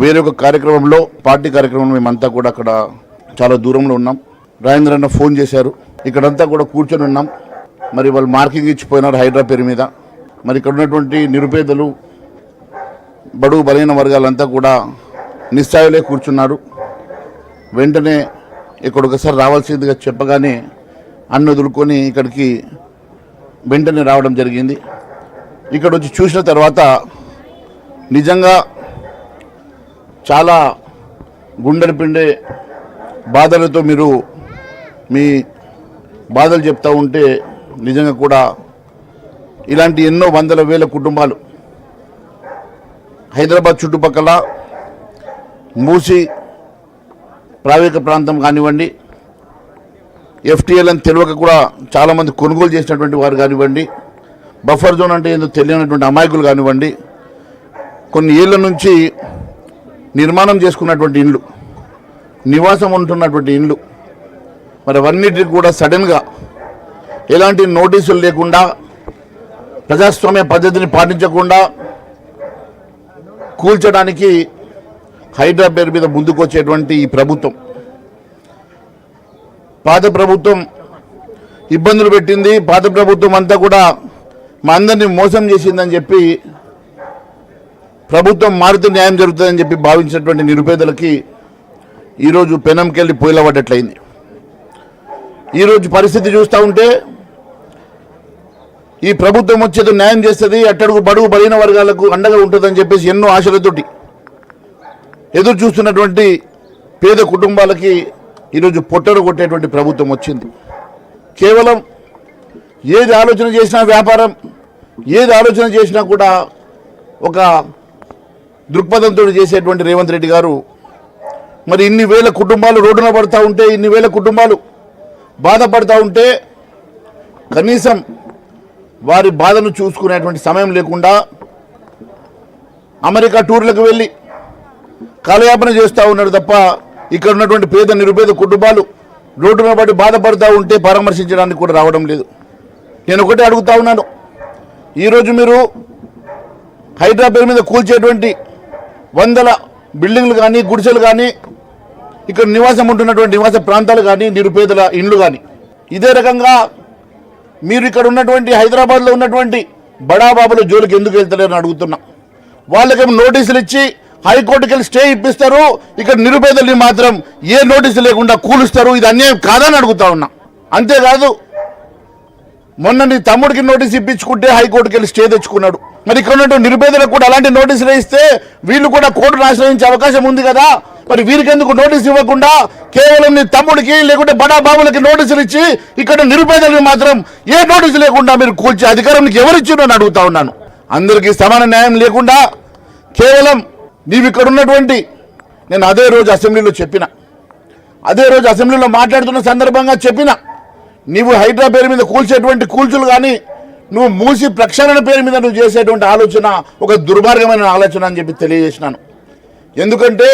వేరొక కార్యక్రమంలో పార్టీ కార్యక్రమంలో మేమంతా కూడా అక్కడ చాలా దూరంలో ఉన్నాం. రాజేంద్ర అన్న ఫోన్ చేశారు. ఇక్కడంతా కూడా కూర్చొని ఉన్నాం. మరి వాళ్ళు మార్కింగ్ ఇచ్చిపోయినారు హైడ్రా పేరు మీద. మరి ఇక్కడ ఉన్నటువంటి నిరుపేదలు బడుగు బలహీన వర్గాలంతా కూడా నిస్సాయులే కూర్చున్నారు. వెంటనే ఇక్కడ ఒకసారి రావాల్సిందిగా చెప్పగానే అన్న వదులుకొని ఇక్కడికి వెంటనే రావడం జరిగింది. ఇక్కడ వచ్చి చూసిన తర్వాత నిజంగా చాలా గుండెని పిండే బాధలతో మీరు మీ బాధలు చెప్తూ ఉంటే నిజంగా కూడా ఇలాంటి ఎన్నో వందల వేల కుటుంబాలు హైదరాబాద్ చుట్టుపక్కల మూసి ప్రావేక ప్రాంతం కానివ్వండి ఎఫ్టీఎల్ అని తెలియక కూడా చాలామంది కొనుగోలు చేసినటువంటి వారు కానివ్వండి బఫర్ జోన్ అంటే ఏందో తెలియనటువంటి అమాయకులు కానివ్వండి కొన్ని ఏళ్ళ నుంచి నిర్మాణం చేసుకున్నటువంటి ఇండ్లు నివాసం ఉంటున్నటువంటి ఇండ్లు. మరి అవన్నిటికి కూడా సడన్గా ఎలాంటి నోటీసులు లేకుండా ప్రజాస్వామ్య పద్ధతిని పాటించకుండా కూల్చడానికి హైడ్రా పేరు మీద ముందుకొచ్చేటువంటి ఈ ప్రభుత్వం. పాత ప్రభుత్వం ఇబ్బందులు పెట్టింది పాత ప్రభుత్వం అంతా కూడా మా అందరినీ మోసం చేసిందని చెప్పి ప్రభుత్వం మారితే న్యాయం జరుగుతుందని చెప్పి భావించినటువంటి నిరుపేదలకి ఈరోజు పెనంకెళ్ళి పోయిలబడ్డట్లయింది ఈరోజు పరిస్థితి చూస్తూ ఉంటే ఈ ప్రభుత్వం వచ్చేది న్యాయం చేస్తుంది అట్టడుగు బడుగు పడిన వర్గాలకు అండగా ఉంటుందని చెప్పేసి ఎన్నో ఆశలతోటి ఎదురు చూస్తున్నటువంటి పేద కుటుంబాలకి ఈరోజు పొట్టలు కొట్టేటువంటి ప్రభుత్వం వచ్చింది. కేవలం ఏది ఆలోచన చేసినా వ్యాపారం ఏది ఆలోచన చేసినా కూడా ఒక దృక్పథంతో చేసేటువంటి రేవంత్ రెడ్డి గారు మరి ఇన్ని వేల కుటుంబాలు రోడ్డున పడతా ఉంటే ఇన్ని వేల కుటుంబాలు బాధపడతా ఉంటే కనీసం వారి బాధను చూసుకునేటువంటి సమయం లేకుండా అమెరికా టూర్లకు వెళ్ళి కాలయాపన చేస్తూ ఉన్నాడు తప్ప ఇక్కడ ఉన్నటువంటి పేద నిరుపేద కుటుంబాలు రోడ్డున పడి బాధపడుతూ ఉంటే పరామర్శించడానికి కూడా రావడం లేదు. నేను ఒకటే అడుగుతా ఉన్నాను. ఈరోజు మీరు హైదరాబాద్ మీద కూల్చేటువంటి వందల బిల్డింగ్లు కానీ గుడిసెలు కానీ ఇక్కడ నివాసం ఉంటున్నటువంటి నివాస ప్రాంతాలు కానీ నిరుపేదల ఇండ్లు కానీ. ఇదే రకంగా మీరు ఇక్కడ ఉన్నటువంటి హైదరాబాద్లో ఉన్నటువంటి బడాబాబుల జోలికి ఎందుకు వెళ్తలేరని అడుగుతున్నా. వాళ్ళకేమో నోటీసులు ఇచ్చి హైకోర్టుకి వెళ్ళి స్టే ఇప్పిస్తారు ఇక్కడ నిరుపేదల్ని మాత్రం ఏ నోటీసు లేకుండా కూలుస్తారు ఇది అన్యాయం కాదని అడుగుతా ఉన్నా. అంతేకాదు మొన్న నీ తమ్ముడికి నోటీస్ ఇప్పించుకుంటే హైకోర్టుకి వెళ్ళి స్టే తెచ్చుకున్నాడు. మరి ఇక్కడ ఉన్నటువంటి నిరుపేదలకు కూడా అలాంటి నోటీసులు ఇస్తే వీళ్ళు కూడా కోర్టును ఆశ్రయించే అవకాశం ఉంది కదా? మరి వీరికెందుకు నోటీస్ ఇవ్వకుండా కేవలం నీ తమ్ముడికి లేకుంటే బడాబాబులకి నోటీసులు ఇచ్చి ఇక్కడ నిరుపేదలకు మాత్రం ఏ నోటీసు లేకుండా మీరు కూల్చే అధికారం నీకు ఎవరిచ్చిందో అని అడుగుతా ఉన్నాను. అందరికీ సమాన న్యాయం లేకుండా కేవలం నీవు ఇక్కడ ఉన్నటువంటి నేను అదే రోజు అసెంబ్లీలో చెప్పిన. అదే రోజు అసెంబ్లీలో మాట్లాడుతున్న సందర్భంగా చెప్పిన. నీవు హైడ్రా పేరు మీద కూల్చేటువంటి కూల్చులు కానీ నువ్వు మూసి ప్రక్షాళన పేరు మీద నువ్వు చేసేటువంటి ఆలోచన ఒక దుర్మార్గమైన ఆలోచన అని చెప్పి తెలియజేసినాను. ఎందుకంటే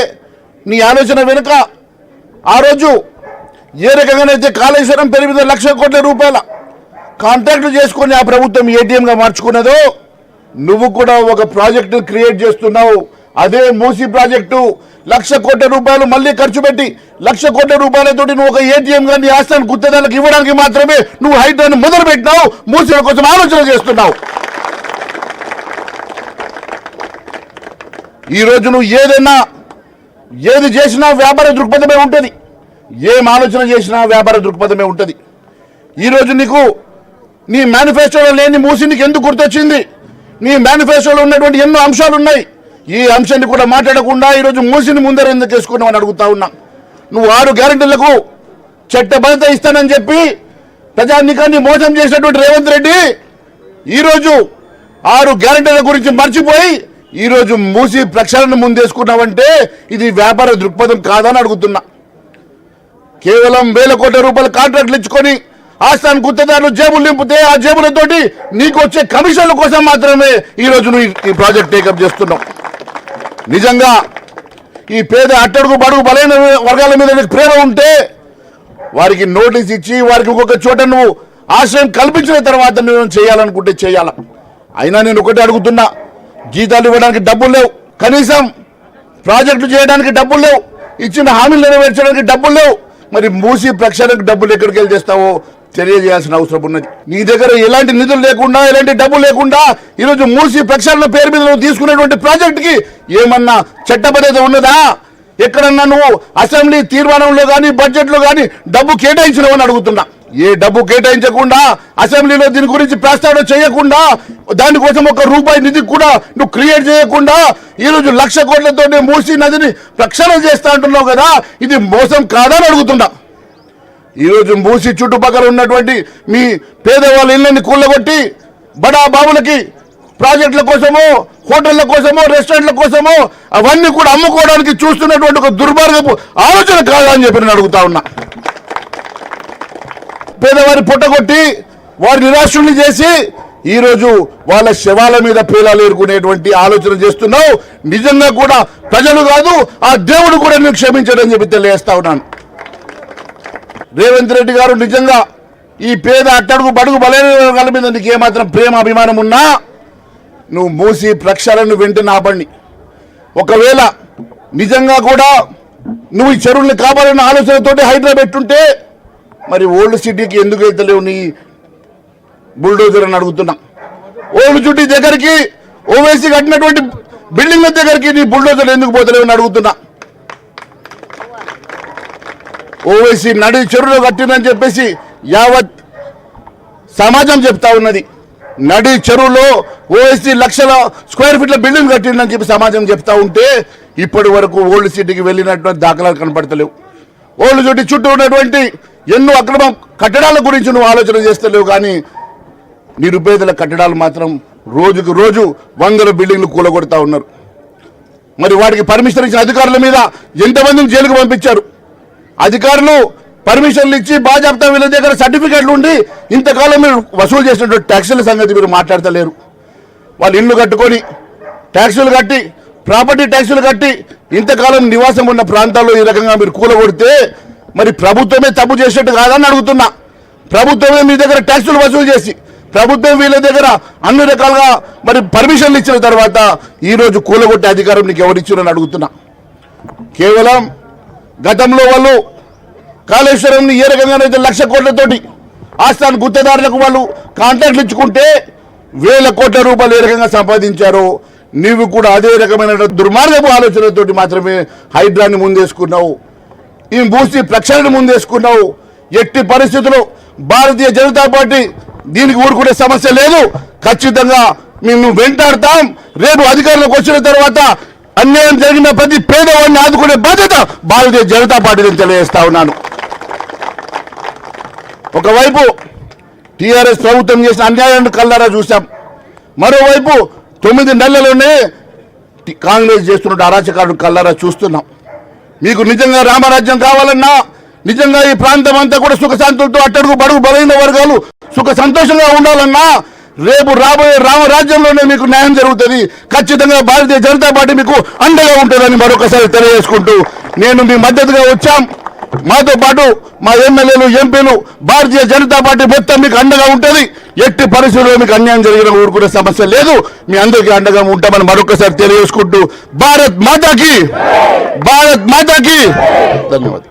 నీ ఆలోచన వెనుక ఆ రోజు ఏ రకంగానైతే కాళేశ్వరం పేరు మీద లక్ష కోట్ల రూపాయల కాంట్రాక్టులు చేసుకొని ఆ ప్రభుత్వం ఏటీఎంగా మార్చుకున్నదో నువ్వు కూడా ఒక ప్రాజెక్టు క్రియేట్ చేస్తున్నావు. అదే మూసి ప్రాజెక్టు లక్ష కోట్ల రూపాయలు మళ్ళీ ఖర్చు పెట్టి లక్ష కోట్ల రూపాయలతోటి నువ్వు ఒక ఏటీఎం కానీ ఆస్థానం గుత్తదానికి ఇవ్వడానికి మాత్రమే నువ్వు హైడ్రాన్ని మొదలు పెట్టినావు మూసిన కోసం ఆలోచన చేస్తున్నావు. ఈరోజు నువ్వు ఏదైనా ఏది చేసినా వ్యాపార దృక్పథమే ఉంటుంది. ఏం ఆలోచన చేసినా వ్యాపార దృక్పథమే ఉంటుంది. ఈరోజు నీకు నీ మేనిఫెస్టోలో లేని మూసి నీకు ఎందుకు గుర్తొచ్చింది? నీ మేనిఫెస్టోలో ఉన్నటువంటి ఎన్నో అంశాలు ఉన్నాయి ఈ అంశాన్ని కూడా మాట్లాడకుండా ఈరోజు మూసిని ముందర ఎందుకు చేసుకున్నావు అని అడుగుతా ఉన్నా. నువ్వు ఆరు గ్యారెంటీలకు చట్టబద్ధత ఇస్తానని చెప్పి ప్రజానికాన్ని మోసం చేసినటువంటి రేవంత్ రెడ్డి ఈరోజు ఆరు గ్యారెంటీల గురించి మర్చిపోయి ఈరోజు మూసి ప్రక్షాళన ముందేసుకున్నావంటే ఇది వ్యాపార దృక్పథం కాదని అడుగుతున్నా. కేవలం వేల కోట్ల రూపాయల కాంట్రాక్ట్లు ఇచ్చుకొని ఆస్థాన్ గుత్తదారులు జేబులు నింపితే ఆ జేబులతోటి నీకు వచ్చే కమిషన్ల కోసం మాత్రమే ఈరోజు నువ్వు ఈ- ఈ ప్రాజెక్ట్ టేకప్ చేస్తున్నావు. నిజంగా ఈ పేద అట్టడుగు బడుగు బలైన వర్గాల మీద నీకు ప్రేమ ఉంటే వారికి నోటీస్ ఇచ్చి వారికి ఒక్కొక్క చోట నువ్వు ఆశ్రయం కల్పించిన తర్వాత నువ్వు చేయాలనుకుంటే చేయాల? అయినా నేను ఒకటి అడుగుతున్నా జీతాలు ఇవ్వడానికి డబ్బులు లేవు. కనీసం ప్రాజెక్టు చేయడానికి డబ్బులు లేవు. ఇచ్చిన హామీలు నెరవేర్చడానికి డబ్బులు లేవు. మరి మూసి ప్రక్షాళనకు డబ్బులు ఎక్కడికి వెళ్ళి చేస్తావో తెలియజేయాల్సిన అవసరం ఉన్నది. నీ దగ్గర ఎలాంటి నిధులు లేకుండా ఎలాంటి డబ్బు లేకుండా ఈరోజు మూసి ప్రక్షాళన పేరు మీద నువ్వు తీసుకునేటువంటి ప్రాజెక్టుకి ఏమన్నా చట్టబద్ధత ఉన్నదా? ఎక్కడన్నా నువ్వు అసెంబ్లీ తీర్మానంలో కానీ బడ్జెట్లో కానీ డబ్బు కేటాయించినవని అడుగుతున్నా. ఏ డబ్బు కేటాయించకుండా అసెంబ్లీలో దీని గురించి ప్రస్తావన చేయకుండా దానికోసం ఒక రూపాయి నిధి కూడా నువ్వు క్రియేట్ చేయకుండా ఈరోజు లక్ష కోట్లతో మూసి నదిని ప్రక్షాళన చేస్తా అంటున్నావు కదా? ఇది మోసం కాదని అడుగుతున్నా. ఈరోజు మూసి చుట్టుపక్కల ఉన్నటువంటి మీ పేదవాళ్ళ ఇళ్ళని కూలగొట్టి బడా బాబులకి ప్రాజెక్టుల కోసమో హోటళ్ళ కోసమో రెస్టారెంట్ల కోసమో అవన్నీ కూడా అమ్ముకోవడానికి చూస్తున్నటువంటి ఒక దుర్మార్గపు ఆలోచన కాదా అని చెప్పి నేను అడుగుతా ఉన్నా. పేదవారి పుట్టగొట్టి వారి నిరాశుల్ని చేసి ఈరోజు వాళ్ళ శవాల మీద పేలాలు ఏరుకునేటువంటి ఆలోచన చేస్తున్నావు. నిజంగా కూడా ప్రజలు కాదు ఆ దేవుడు కూడా నేను క్షమించడం చెప్పి తెలియజేస్తా ఉన్నాను. రేవంత్ రెడ్డి గారు నిజంగా ఈ పేద అట్టడుగు బడుగు బలైన వర్గాల మీద నీకు ఏమాత్రం ప్రేమ అభిమానం ఉన్నా నువ్వు మూసి ప్రక్షాళన వెంటనే ఆపండి. ఒకవేళ నిజంగా కూడా నువ్వు ఈ చెరువుల్ని కాపాడిన ఆలోచనతోటి హైదరాబాద్ పెట్టుంటే మరి ఓల్డ్ సిటీకి ఎందుకు వెళ్తలేవు నీ బుల్డోజర్ అని అడుగుతున్నా. ఓల్డ్ సిటీ దగ్గరికి ఓవైసీ కట్టినటువంటి బిల్డింగ్ల దగ్గరికి నీ బుల్డోజర్ ఎందుకు పోతలేవు అని అడుగుతున్నా. ఓవైసీ నడి చెరువులో కట్టిందని చెప్పేసి యావత్ సమాజం చెప్తా ఉన్నది. నడి చెరువులో ఓఎస్సీ లక్షల స్క్వేర్ ఫీట్ల బిల్డింగ్ కట్టిందని చెప్పి సమాజం చెప్తా ఉంటే ఇప్పటి వరకు ఓల్డ్ సిటీకి వెళ్ళినటువంటి దాఖలాలు కనపడతలేవు. ఓల్డ్ సిటీ చుట్టూ ఉన్నటువంటి ఎన్నో అక్రమ కట్టడాల గురించి నువ్వు ఆలోచన చేస్తలేవు కానీ నిరుపేదల కట్టడాలు మాత్రం రోజుకు రోజు వందల బిల్డింగ్లు కూలగొడతా ఉన్నారు. మరి వాటికి పర్మిషన్ ఇచ్చిన అధికారుల మీద ఎంతమందిని జైలుకు పంపించారు? అధికారులు పర్మిషన్లు ఇచ్చి బాజాప్తా వీళ్ళ దగ్గర సర్టిఫికేట్లు ఉండి ఇంతకాలం మీరు వసూలు చేసినటువంటి ట్యాక్సుల సంగతి మీరు మాట్లాడతలేరు. వాళ్ళు ఇల్లు కట్టుకొని ట్యాక్సులు కట్టి ప్రాపర్టీ ట్యాక్సులు కట్టి ఇంతకాలం నివాసం ఉన్న ప్రాంతాల్లో ఈ రకంగా మీరు కూలగొడితే మరి ప్రభుత్వమే తప్పు చేసినట్టు కాదని అడుగుతున్నా. ప్రభుత్వమే మీ దగ్గర ట్యాక్సులు వసూలు చేసి ప్రభుత్వం వీళ్ళ దగ్గర అన్ని రకాలుగా మరి పర్మిషన్లు ఇచ్చిన తర్వాత ఈరోజు కూలగొట్టే అధికారం నీకు ఎవరిచ్చారని అడుగుతున్నా. కేవలం గతంలో వాళ్ళు కాళేశ్వరంని ఏ రకంగానైతే లక్ష కోట్లతోటి ఆస్థాన గుత్తదారులకు వాళ్ళు కాంట్రాక్ట్లు ఇచ్చుకుంటే వేల కోట్ల రూపాయలు ఏ రకంగా సంపాదించారో నీవు కూడా అదే రకమైన దుర్మార్గపు ఆలోచనతోటి మాత్రమే హైడ్రాన్ని ముందేసుకున్నావు. ఈ భూసి ప్రక్షాళన ముందేసుకున్నావు. ఎట్టి పరిస్థితుల్లో భారతీయ జనతా పార్టీ దీనికి ఊరుకునే సమస్య లేదు. ఖచ్చితంగా మేము వెంటాడతాం. రేపు అధికారంలోకి వచ్చిన తర్వాత అన్యాయం జరిగిన ప్రతి పేదవాడిని ఆదుకునే బాధ్యత భారతీయ జనతా పార్టీని తెలియజేస్తా ఉన్నాను. ఒకవైపు టీఆర్ఎస్ ప్రభుత్వం చేసిన అన్యాయాన్ని కల్లారా చూశాం. మరోవైపు తొమ్మిది నెలల్లోనే కాంగ్రెస్ చేస్తున్న అరాచకాలను కల్లారా చూస్తున్నాం. మీకు నిజంగా రామరాజ్యం కావాలన్నా నిజంగా ఈ ప్రాంతం అంతా కూడా సుఖశాంతులతో అట్టడుగు బడుగు బలైన వర్గాలు సుఖ సంతోషంగా ఉండాలన్నా రేపు రాబోయే రామరాజ్యంలోనే మీకు న్యాయం జరుగుతుంది. ఖచ్చితంగా భారతీయ జనతా పార్టీ మీకు అండగా ఉంటుందని మరొకసారి తెలియజేసుకుంటూ నేను మీ మద్దతుగా వచ్చాం. మాతో పాటు మా ఎమ్మెల్యేలు ఎంపీలు భారతీయ జనతా పార్టీ మొత్తం మీకు అండగా ఉంటుంది. ఎట్టి పరిస్థితుల్లో మీకు అన్యాయం జరిగిన ఊరుకునే సమస్య లేదు. మీ అందరికీ అండగా ఉంటామని మరొకసారి తెలియజేసుకుంటూ భారత్ మాతాకి భారత్ మాతాకి. ధన్యవాదాలు.